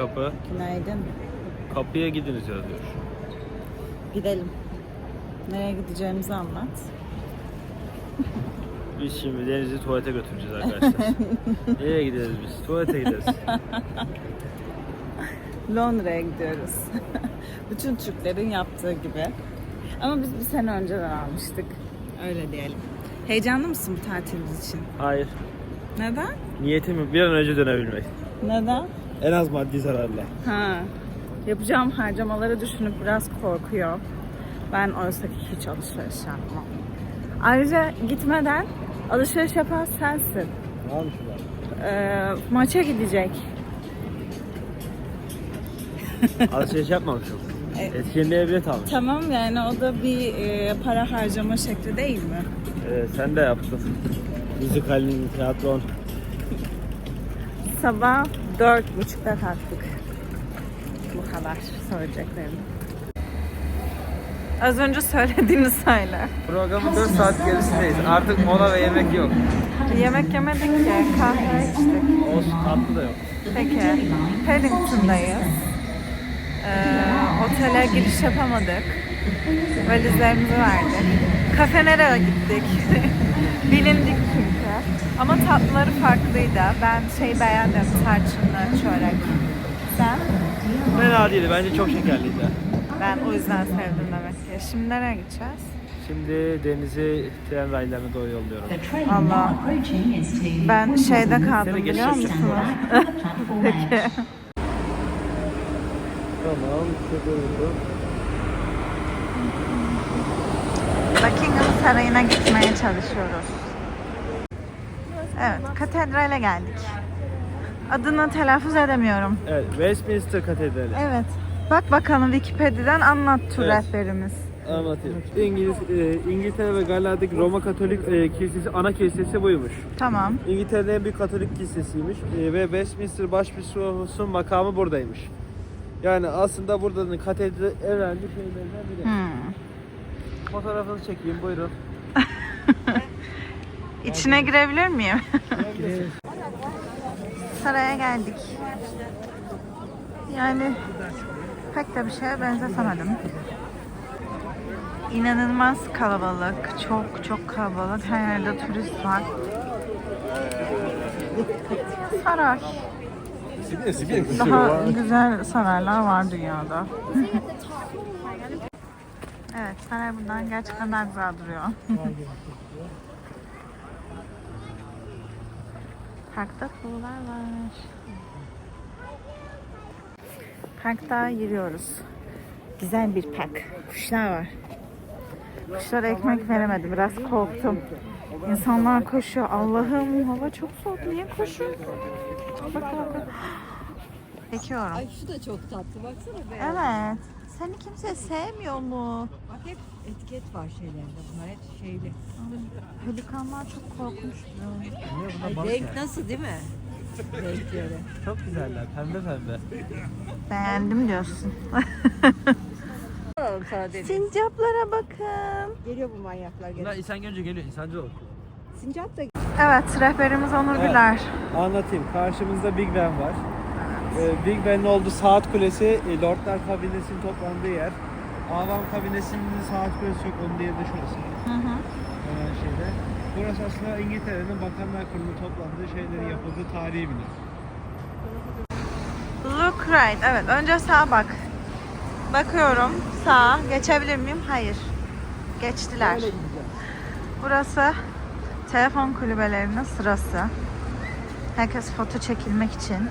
kapı. Günaydın. Kapıya gidiniz yazıyor. Gidelim. Nereye gideceğimizi anlat. Biz şimdi Deniz'i tuvalete götüreceğiz arkadaşlar. Nereye gideriz biz? Tuvalete gideriz. Londra'ya gidiyoruz. Bütün Türklerin yaptığı gibi. Ama biz bir sene önceden almıştık. Öyle diyelim. Heyecanlı mısın bu tatilimiz için? Hayır. Neden? Niyetim bir an önce dönebilmek. Neden? En az maddi zararla. Ha. Yapacağım harcamaları düşünüp biraz korkuyor. Ben oysa ki hiç alışveriş yapmam. Ayrıca gitmeden alışveriş yapan sensin. Ne almışım ben? Ee, maça gidecek. Alışveriş yapmamışım. Evet. Etkinliğe bilet almış. Tamam yani o da bir e, para harcama şekli değil mi? Ee, sen de yaptın. Müzikalin, tiyatron. Sabah dört buçukta kalktık. Bu kadar söyleyeceklerim. Az önce söylediğini söyle. Programın 4 saat gerisindeyiz. Artık mola ve yemek yok. Yemek yemedik ki, kahve içtik. Olsun tatlı da yok. Peki, Paddington'dayız. Ee, otele giriş yapamadık. Valizlerimizi verdik. Kafe nereye gittik? Bilindik çünkü. Ama tatlıları farklıydı. Ben şey beğendim, tarçınlı çörek. Sen? Fena değildi. Bence çok şekerliydi. Ben o yüzden sevdim demek ki. Şimdi nereye gideceğiz? Şimdi Deniz'i tren raylarına doğru yolluyorum. Allah. Ben şeyde kaldım Seni biliyor musunuz? Peki. Tamam. Şurada Buckingham Sarayı'na gitmeye çalışıyoruz. Evet, katedrale geldik. Adını telaffuz edemiyorum. Evet, Westminster Katedrali. Evet. Bak bakalım Wikipedia'dan anlat tur Evet. rehberimiz. Anlatayım. İngiliz, e, İngiltere ve Galler'deki Roma Katolik e, Kilisesi, ana kilisesi buymuş. Tamam. İngiltere'nin en büyük Katolik kilisesiymiş e, ve Westminster Başpiskoposun makamı buradaymış. Yani aslında buranın katedral en önemli şeylerinden biri. Hmm. Fotoğrafını çekeyim buyurun. İçine girebilir miyim? Saraya geldik. Yani pek de bir şeye benzetemedim. İnanılmaz kalabalık. Çok çok kalabalık. Her yerde turist var. Saray. Daha güzel saraylar var dünyada. evet saray bundan gerçekten daha güzel duruyor. Parkta kuğular var. Parkta yürüyoruz. Güzel bir park. Kuşlar var. Kuşlara ekmek veremedim. Biraz korktum. İnsanlar koşuyor. Allah'ım hava çok soğuk. Niye koşuyor? Bak bak. Çekiyorum. Ay şu da çok tatlı baksana be. Evet. Seni kimse sevmiyor mu? Bak hep etiket var şeylerde bunlar hep şeyli. Pelikanlar çok. Ay, renk nasıl değil mi? Renkleri. Çok güzeller, pembe pembe. Beğendim diyorsun. Alalım sana dedim. Sincaplara bakın. Geliyor bu manyaklar Bunlar geliyor. insan görünce geliyor, insancı olur. Sincap da Evet, rehberimiz Onur Evet. Güler. Anlatayım. Karşımızda Big Ben var. Ee, Big Ben'in olduğu saat kulesi e, Lordlar kabinesinin toplandığı yer. Avam kabinesinin saat kulesi yok. Onun diğeri de şurası. Hı hı. Hemen şeyde. Burası aslında İngiltere'nin Bakanlar Kurulu toplandığı şeylerin yapıldığı tarihi bir yer. Look right. Evet, önce sağa bak. Bakıyorum. Sağa. Geçebilir miyim? Hayır. Geçtiler. Burası telefon kulübelerinin sırası. Herkes foto çekilmek için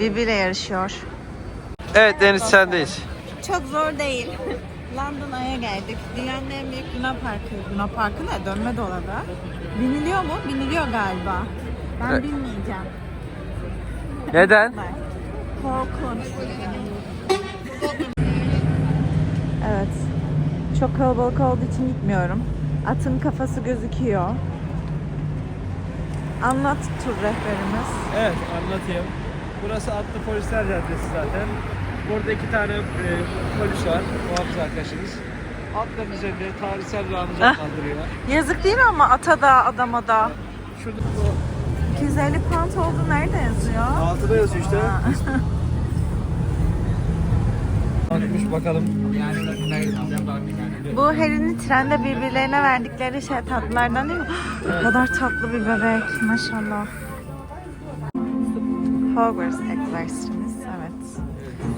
birbiriyle yarışıyor. Evet Deniz sendeyiz. Çok zor değil. London Ay'a geldik. Dünyanın en büyük Luna Parkı. Luna Parkı ne? Dönme dolada. Biniliyor mu? Biniliyor galiba. Ben Evet. bilmeyeceğim. Neden? Korkunç. Evet. Çok kalabalık olduğu için gitmiyorum. Atın kafası gözüküyor. Anlat tur rehberimiz. Evet anlatayım. Burası Atlı Polisler Caddesi zaten. Burada iki tane e, polis var. Muhafız arkadaşımız. Atların üzerinde tarihsel bir anı canlandırıyor. Yazık değil mi ama ata da adama da? Şurada bu 250 pound olduğu nerede yazıyor? altıda yazıyor işte. Bakmış bakalım. Bu Harry'nin trende birbirlerine verdikleri şey tatlılardan değil mi? Ne kadar tatlı bir bebek maşallah. Hogwarts evet.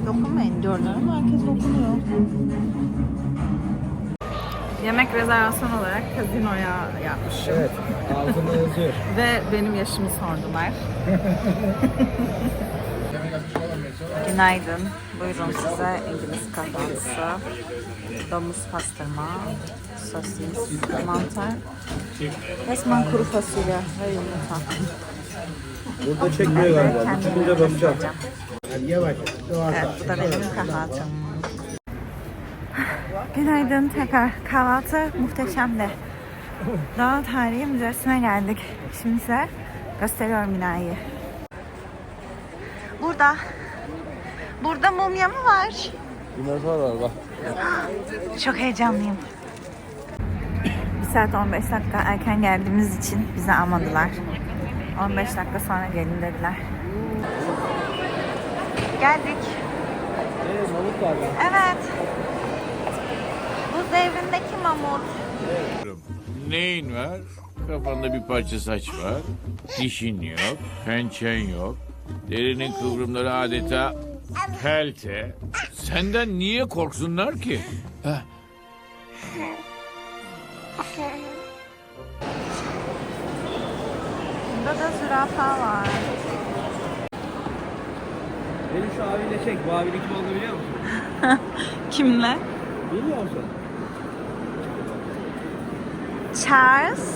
Dokunmayın diyorlar ama herkes dokunuyor. Yemek rezervasyon olarak kazinoya yapmışım. Evet. Altında yazıyor. Ve benim yaşımı sordular. Günaydın. Buyurun size İngiliz kahvaltısı. Domuz pastırma, sosis, mantar, resmen kuru fasulye ve yumurta. Burada çekmiyor galiba. Çıkınca bakacağım. yapacağım. Evet, bu da benim kahvaltım. Günaydın tekrar. Kahvaltı muhteşemdi. Doğal Tarihi Müzesi'ne geldik. Şimdi size gösteriyorum binayı. Burada. Burada mumya mı var? Dinozor var bak. Çok heyecanlıyım. Bir saat 15 dakika erken geldiğimiz için bizi almadılar. 15 dakika sonra gelin dediler. Geldik. Evet, mamut var. Evet. Bu devrindeki mamut. Neyin var? Kafanda bir parça saç var. Dişin yok, pençen yok. Derinin kıvrımları adeta pelte. Senden niye korksunlar ki? Heh, Burada da zürafa var. Beni şu abiyle çek. Bu abinin kim olduğunu biliyor musun? Kimle? Bilmiyor musun? Charles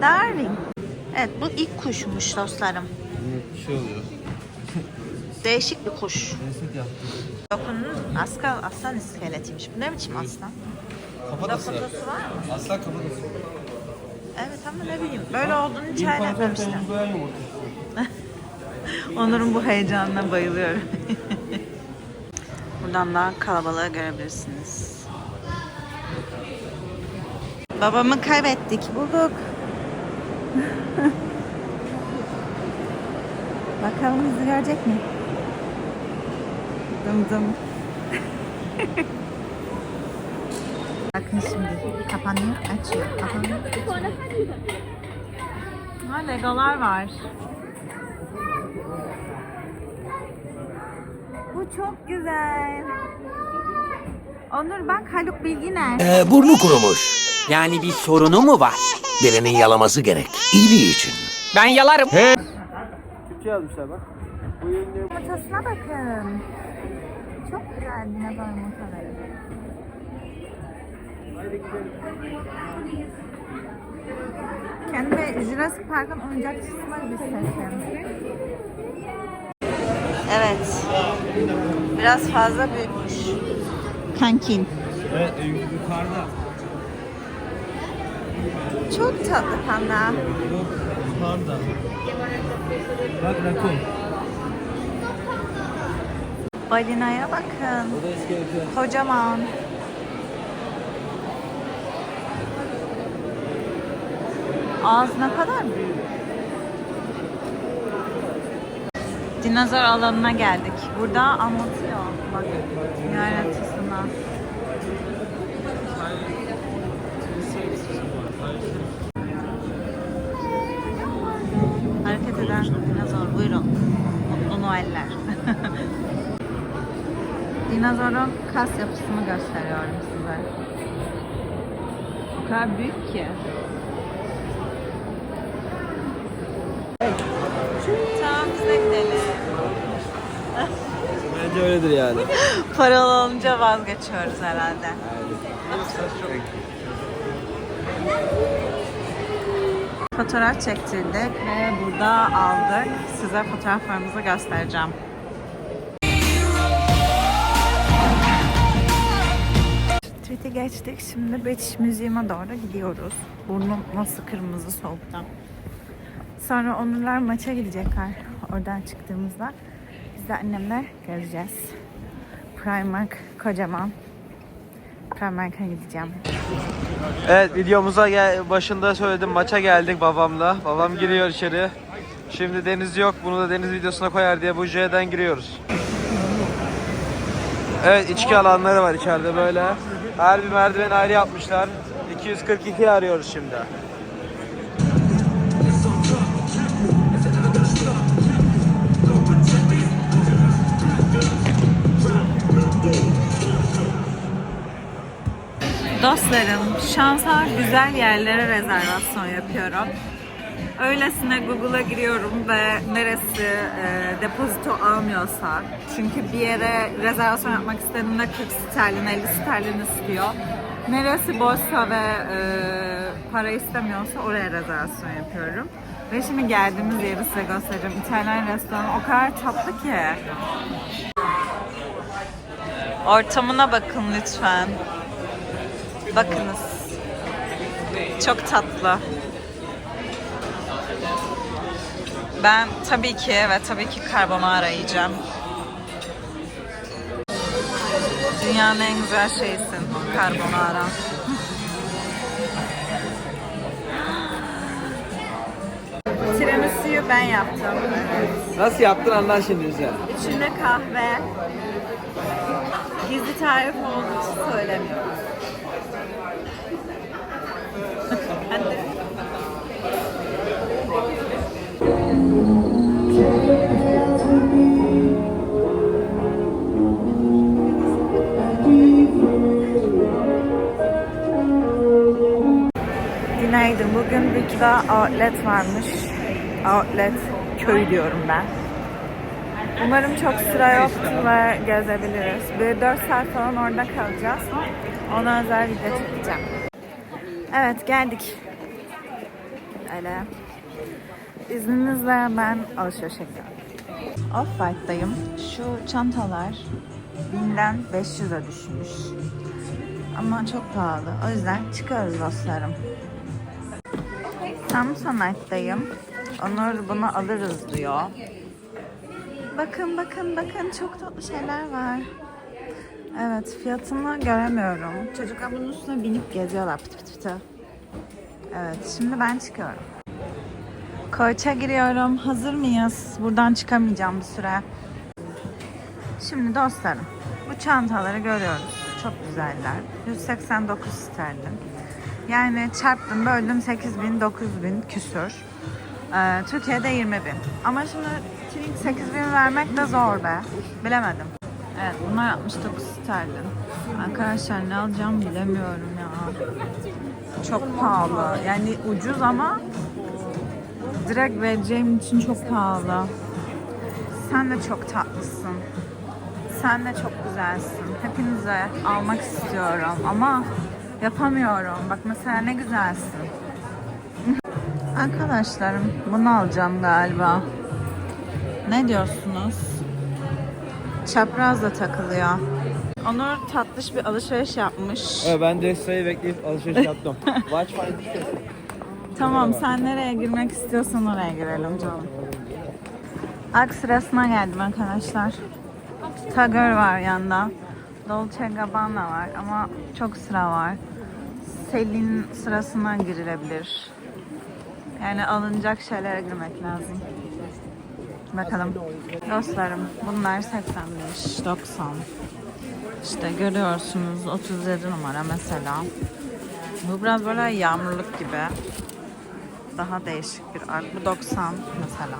Darwin. Evet bu ilk kuşmuş dostlarım. Bir şey oluyor. Değişik bir kuş. Reset yaptı. Dokunun aslan, aslan iskeletiymiş. Bu ne biçim aslan? Kafatası. Kafatası var mı? Aslan kafatası. Evet ama ne bileyim. Böyle olduğunu hiç hayal etmemiştim. Onur'un bu heyecanına bayılıyorum. Buradan da kalabalığı görebilirsiniz. Babamı kaybettik. Bulduk. Bakalım bizi görecek mi? Dım dım. Bakın şimdi. Kapanıyor, açıyor. Kapanıyor. Ha, legolar var. Bu çok güzel. Onur bak Haluk Bilginer. Ee, burnu kurumuş. Yani bir sorunu mu var? Birinin yalaması gerek. İyiliği için. Ben yalarım. Türkçe yazmışlar bak. Bu yönde Yumurtasına bakın. Çok güzel dinozor yumurtaları. Kendime Jurassic Park'ın oyuncakçısına gibi hissettim. Evet. Biraz fazla büyümüş. Kankin. Evet, e, yukarıda. Çok tatlı panda. Bu panda. Bak rakun. Balinaya bakın. Kocaman. Ağız ne kadar büyük. Dinozor alanına geldik. Burada anlatıyor. Bak yaratıcısına. Hareket eden dinozor. Buyurun. Mutlu Noeller. Dinozorun kas yapısını gösteriyorum size. O kadar büyük ki. Gidelim. Bence öyledir yani. Paralı olunca vazgeçiyoruz herhalde. Fotoğraf çektirdik ve burada aldık. Size fotoğraflarımızı göstereceğim. Street'i geçtik. Şimdi British Museum'a doğru gidiyoruz. Burnum nasıl kırmızı soğuktan. Sonra onurlar maça gidecekler oradan çıktığımızda. Biz de annemle göreceğiz. Primark kocaman. Primark'a gideceğim. Evet videomuza gel başında söyledim maça geldik babamla. Babam giriyor içeri. Şimdi deniz yok. Bunu da deniz videosuna koyar diye bu J'den giriyoruz. Evet içki alanları var içeride böyle. Her bir merdiven ayrı yapmışlar. 242 arıyoruz şimdi. Dostlarım, şansa güzel yerlere rezervasyon yapıyorum. Öylesine Google'a giriyorum ve neresi e, depozito almıyorsa, çünkü bir yere rezervasyon yapmak istediğimde 40 sterlin, 50 sterlin istiyor. Neresi boşsa ve e, para istemiyorsa oraya rezervasyon yapıyorum. Ve şimdi geldiğimiz yeri size göstereceğim. İtalyan restoranı o kadar tatlı ki. Ortamına bakın lütfen. Bakınız. Çok tatlı. Ben tabii ki ve tabii ki carbonara yiyeceğim. Dünyanın en güzel şeysin carbonara. Tiramisu'yu ben yaptım. Nasıl yaptın anlat şimdi bize. İçinde kahve. Gizli tarif olduğu için söylemiyorum. Günaydın. Bugün Bükra Outlet varmış. Outlet köy diyorum ben. Umarım çok sıra yoktur ve gezebiliriz. Bir 4 saat falan orada kalacağız. Ona özel video çekeceğim. Evet geldik. Öyle. İzninizle ben alışveriş yapıyorum. Off-White'dayım. Şu çantalar 1000'den 500'e düşmüş. Ama çok pahalı. O yüzden çıkıyoruz dostlarım. Samsonite'dayım. Onur bunu alırız diyor. Bakın bakın bakın çok tatlı şeyler var. Evet fiyatını göremiyorum. Çocuklar bunun üstüne binip geziyorlar pıtı pıtı pıtı. Evet şimdi ben çıkıyorum. Koç'a giriyorum. Hazır mıyız? Buradan çıkamayacağım bir süre. Şimdi dostlarım bu çantaları görüyoruz. Çok güzeller. 189 sterlin. Yani çarptım böldüm 8 bin 9 bin küsür. Ee, Türkiye'de 20 bin. Ama şimdi Twink 8 bin vermek de zor be. Bilemedim. Evet bunlar 69 sterlin. Arkadaşlar ne alacağım bilemiyorum ya. Çok pahalı. Yani ucuz ama direkt vereceğim için çok pahalı. Sen de çok tatlısın. Sen de çok güzelsin. Hepinize almak istiyorum ama yapamıyorum. Bak mesela ne güzelsin. Arkadaşlarım bunu alacağım galiba. Ne diyorsunuz? Çapraz da takılıyor. Onur tatlış bir alışveriş yapmış. Evet, ben de sırayı bekleyip alışveriş yaptım. Watch my. Tamam sen nereye girmek istiyorsan oraya girelim canım. Ak sırasına geldim arkadaşlar. Tagör var yanda. Dolce Gabbana var ama çok sıra var. Selin sırasına girilebilir. Yani alınacak şeylere girmek lazım. Bakalım. Dostlarım bunlar 85, 90. İşte görüyorsunuz 37 numara mesela. Bu biraz böyle yağmurluk gibi. Daha değişik bir art. Bu 90 mesela.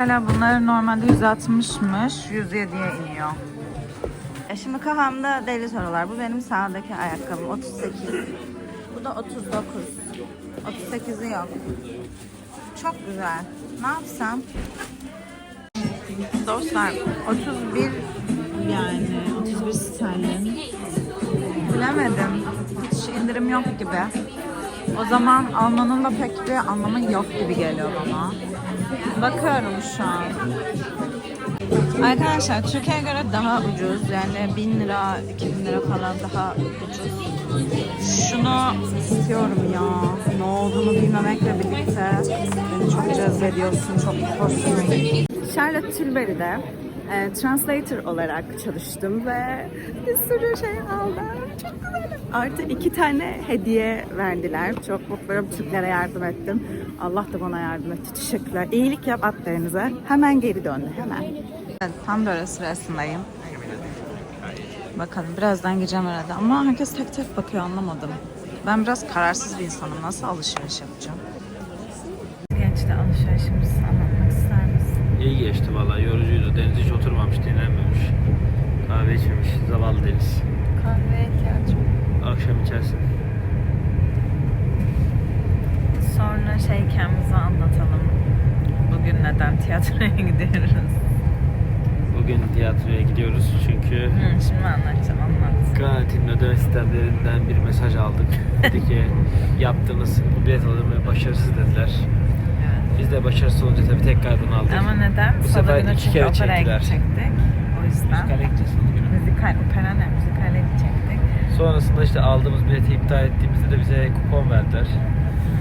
Mesela bunlar normalde 160'mış. 107'ye iniyor. E şimdi kafamda deli sorular. Bu benim sağdaki ayakkabım. 38. Bu da 39. 38'i yok. Çok güzel. Ne yapsam? Dostlar 31 yani 31 sterlin. Bilemedim. Hiç indirim yok gibi. O zaman almanın da pek bir anlamı yok gibi geliyor bana. Bakıyorum şu an. Arkadaşlar Türkiye'ye göre daha ucuz. Yani 1000 lira, 2000 lira falan daha ucuz. Şunu istiyorum ya. Ne olduğunu bilmemekle birlikte beni çok cezbediyorsun, çok hoşsun. Charlotte Tilbury'de e, translator olarak çalıştım ve bir sürü şey aldım. Çok güzel. Artı iki tane hediye verdiler. Çok mutluyum. Türklere yardım ettim. Allah da bana yardım etti. Teşekkürler. İyilik yap at denize. Hemen geri döndü. Hemen. Evet, Pandora sırasındayım. Bakalım birazdan gireceğim herhalde ama herkes tek tek bakıyor anlamadım. Ben biraz kararsız bir insanım. Nasıl alışveriş yapacağım? Anlatmak ister misin? İyi geçti valla yorucuydu. Deniz hiç oturmamış, dinlenmemiş. Kahve içmemiş, zavallı Deniz. Kahveye ihtiyacım. Akşam içersin. Sonra şey hikayemizi anlatalım. Bugün neden tiyatroya gidiyoruz? Bugün tiyatroya gidiyoruz çünkü Hı, şimdi anlatacağım anlat. Garanti'nin ödeme sistemlerinden bir mesaj aldık. Dedi ki yaptığınız bilet alımı başarısız dediler. Biz de başarısız olunca tabii tekrardan aldık. Ama neden? Bu Salı sefer günü iki çünkü kere operaya çektiler. gidecektik. O yüzden. Müzikale gideceğiz salı günü. Müzikal, opera ne? Müzikale gidecektik. Sonrasında işte aldığımız bileti iptal ettiğimizde de bize kupon verdiler.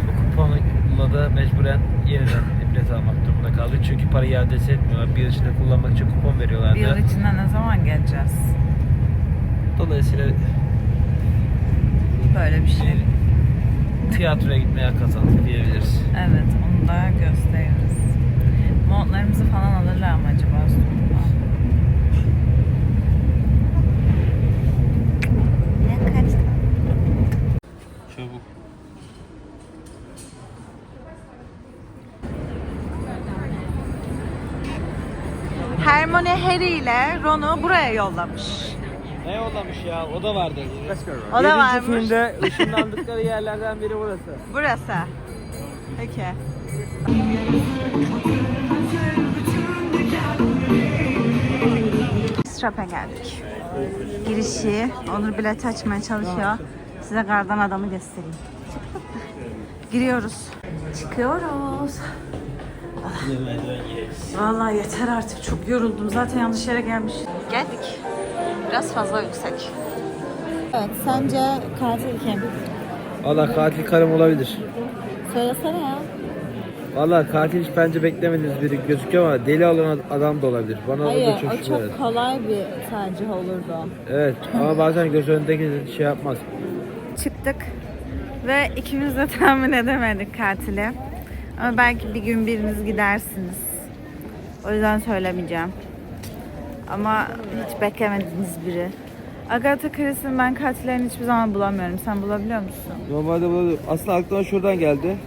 Bu kuponla da mecburen yeniden bilet almak durumunda kaldık. Çünkü parayı iadesi etmiyorlar. Bir yıl içinde kullanmak için kupon veriyorlardı. Bir yıl içinde ne zaman geleceğiz? Dolayısıyla Böyle bir şey. Tiyatroya gitmeye kazandık diyebiliriz. Evet, onu da gösteririz. Montlarımızı falan alırlar mı acaba üstümüzden? Ne kaç? Çabuk. Hermione Harry ile Ron'u buraya yollamış. Ne yollamış ya? O da vardı. O da varmış. filmde ışınlandıkları yerlerden biri burası. Burası. Peki. Strap'e geldik. Girişi, Onur bilet açmaya çalışıyor. Size kardan adamı göstereyim. Giriyoruz. Çıkıyoruz. Vallahi yeter artık. Çok yoruldum. Zaten yanlış yere gelmiş. Geldik. Biraz fazla yüksek. Evet, sence katil kim? Valla katil karım olabilir. Söylesene ya. Valla katil hiç bence beklemediğiniz biri gözüküyor ama deli olan adam da olabilir. Bana o da Hayır, çok o çok kolay bir tercih olurdu. Evet ama bazen göz önündeki şey yapmaz. çıktık ve ikimiz de tahmin edemedik katili. Ama belki bir gün biriniz gidersiniz. O yüzden söylemeyeceğim. Ama hiç beklemediğiniz biri. Agatha Christie'nin ben katillerini hiçbir zaman bulamıyorum. Sen bulabiliyor musun? Normalde bu aslında aklıma şuradan geldi.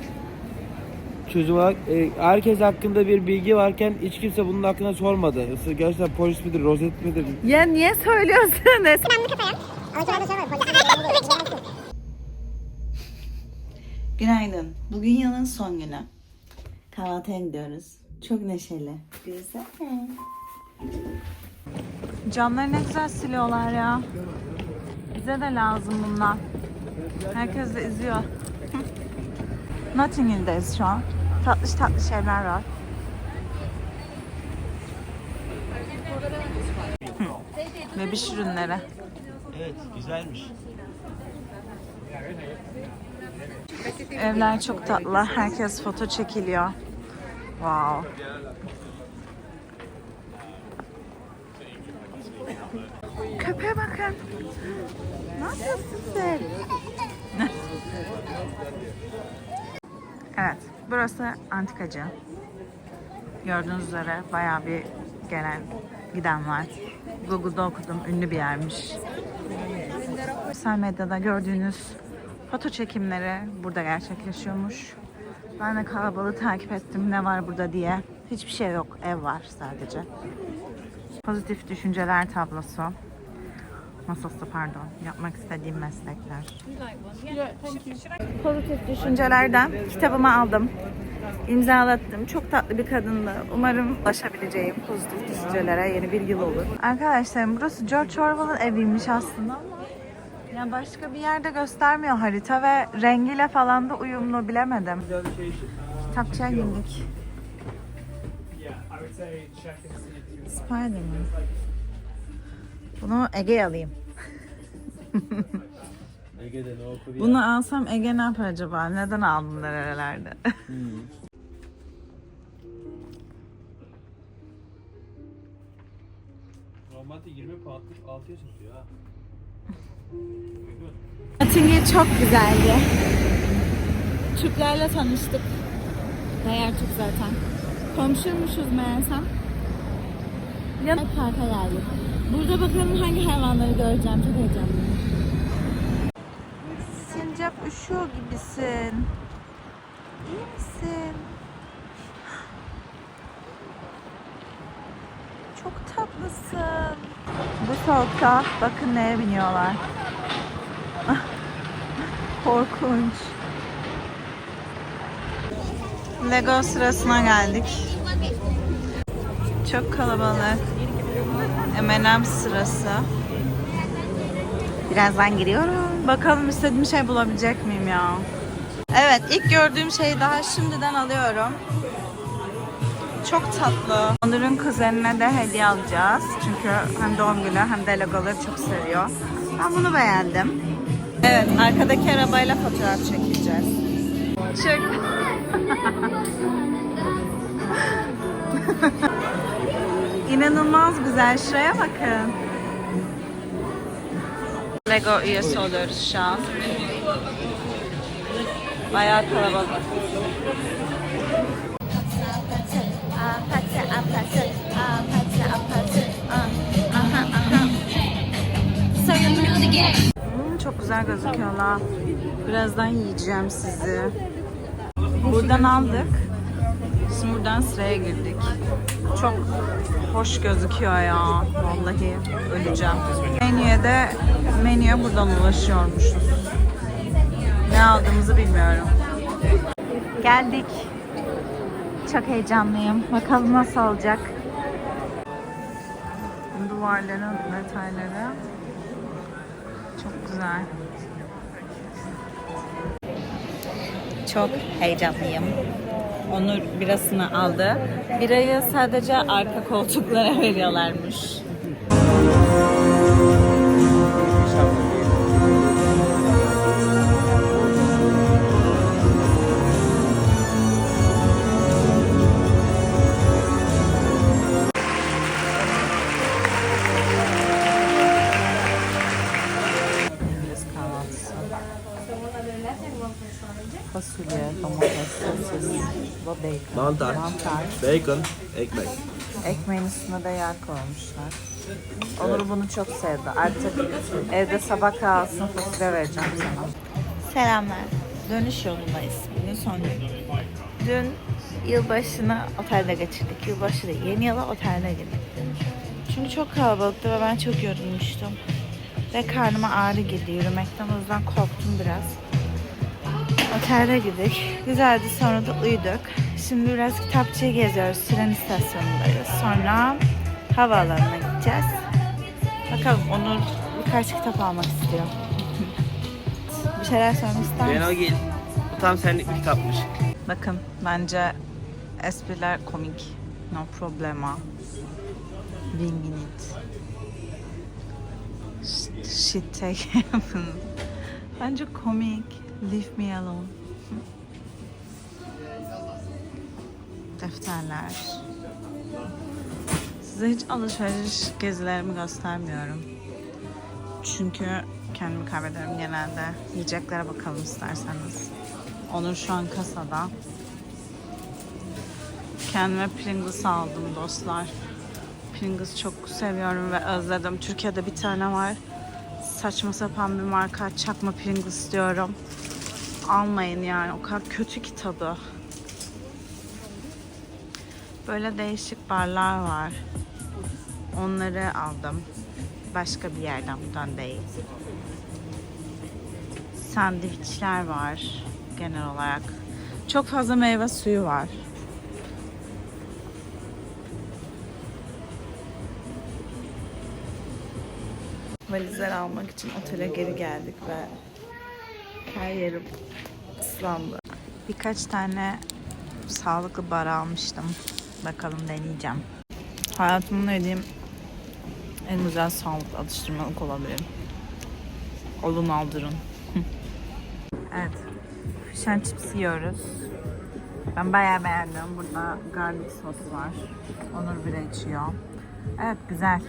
Çözüm olarak e, herkes hakkında bir bilgi varken hiç kimse bunun hakkında sormadı. Yoksa Gerçekten polis midir, rozet midir? Ya niye söylüyorsun? Günaydın. Bugün yılın son günü. Kahvaltıya gidiyoruz. Çok neşeli. Güzel. Camları ne güzel siliyorlar ya. Bize de lazım bunlar. Herkes de izliyor. Notting Hill'deyiz şu an. Tatlış tatlı şeyler var. Bebiş ürünleri. Evet, güzelmiş. Evler çok tatlı. Herkes foto çekiliyor. Wow. Köpeğe bakın. Ne yapıyorsun sen? evet. Burası antikacı. Gördüğünüz üzere bayağı bir gelen giden var. Google'da okudum. Ünlü bir yermiş. Sosyal medyada gördüğünüz foto çekimleri burada gerçekleşiyormuş. Ben de kalabalığı takip ettim ne var burada diye. Hiçbir şey yok, ev var sadece. Pozitif düşünceler tablosu. Masası pardon, yapmak istediğim meslekler. Pozitif düşüncelerden kitabımı aldım. İmzalattım. Çok tatlı bir kadındı. Umarım ulaşabileceğim pozitif düşüncelere yeni bir yıl olur. Arkadaşlar burası George Orwell'ın eviymiş aslında ama ya başka bir yerde göstermiyor harita ve rengiyle falan da uyumlu bilemedim. Kitapçıya girdik. Spiderman. Bunu Ege'ye alayım. Ege'de ne okur Bunu alsam Ege ne yapar acaba? Neden aldılar herhalde? Normalde 20 poundlık 6'ya satıyor ha. Nottingham çok güzeldi. Türklerle tanıştık. Meğer Türk zaten. Komşuymuşuz meğersem. Yan parka geldik. Burada bakalım hangi hayvanları göreceğim. Çok heyecanlıyım. Sincap üşüyor gibisin. İyi misin? Çok tatlısın. Bu soğukta bakın neye biniyorlar. Korkunç. Lego sırasına geldik. Çok kalabalık. M&M sırası. Birazdan giriyorum. Bakalım istediğim şey bulabilecek miyim ya? Evet, ilk gördüğüm şeyi daha şimdiden alıyorum. Çok tatlı. Onur'un kuzenine de hediye alacağız. Çünkü hem doğum günü hem de legoları çok seviyor. Ben bunu beğendim. Evet, arkadaki arabayla fotoğraf çekeceğiz. Çok... İnanılmaz güzel. Şuraya bakın. Lego üyesi oluyoruz şu an. Bayağı kalabalık. Hmm, çok güzel gözüküyorlar. Birazdan yiyeceğim sizi. Buradan aldık. Şimdi buradan sıraya girdik. Çok hoş gözüküyor ya. Vallahi öleceğim. Menüye de menüye buradan ulaşıyormuşuz. Ne aldığımızı bilmiyorum. Geldik. Çok heyecanlıyım. Bakalım nasıl olacak. Duvarların detayları çok güzel. Çok heyecanlıyım. Onur birasını aldı. Birayı sadece arka koltuklara veriyorlarmış. Bacon, ekmek. Ekmeğin üstüne de yağ koymuşlar. Onur bunu çok sevdi. Artık evde sabah kahvaltısını fasulye vereceğim sana. Selamlar. Dönüş yolundayız. Bugün son gün. Dün yılbaşını otelde geçirdik. Yılbaşı değil, yeni yıla otelde girdik. Çünkü çok kalabalıktı ve ben çok yorulmuştum. Ve karnıma ağrı girdi yürümekten. O yüzden korktum biraz. Otelde girdik. Güzeldi. Sonra da uyuduk. Şimdi biraz kitapçıyı geziyoruz. Tren istasyonundayız. Sonra havaalanına gideceğiz. Bakalım Onur birkaç kitap almak istiyor. Bir şeyler söylemek ister misin? Renault Gil. Bu tam senlik bir kitapmış. Bakın bence espriler komik. No problema. Winging it. Sh- Shit take heaven. Bence komik. Leave me alone. Defterler. Size hiç alışveriş gezilerimi göstermiyorum. Çünkü kendimi kaybederim genelde. Yiyeceklere bakalım isterseniz. Onur şu an kasada. Kendime Pringles aldım dostlar. Pringles çok seviyorum ve özledim. Türkiye'de bir tane var. Saçma sapan bir marka. Çakma Pringles diyorum. Almayın yani. O kadar kötü ki tadı. Böyle değişik barlar var. Onları aldım. Başka bir yerden buradan değil. Sandviçler var genel olarak. Çok fazla meyve suyu var. Valizler almak için otele geri geldik ve her yerim ıslandı. Birkaç tane sağlıklı bar almıştım. Bakalım deneyeceğim. Hayatımda yediğim en güzel sağlıklı atıştırmalık olabilir. Olun aldırın. evet. Fish chips yiyoruz. Ben bayağı beğendim. Burada garlic sos var. Onur bira içiyor. Evet güzel.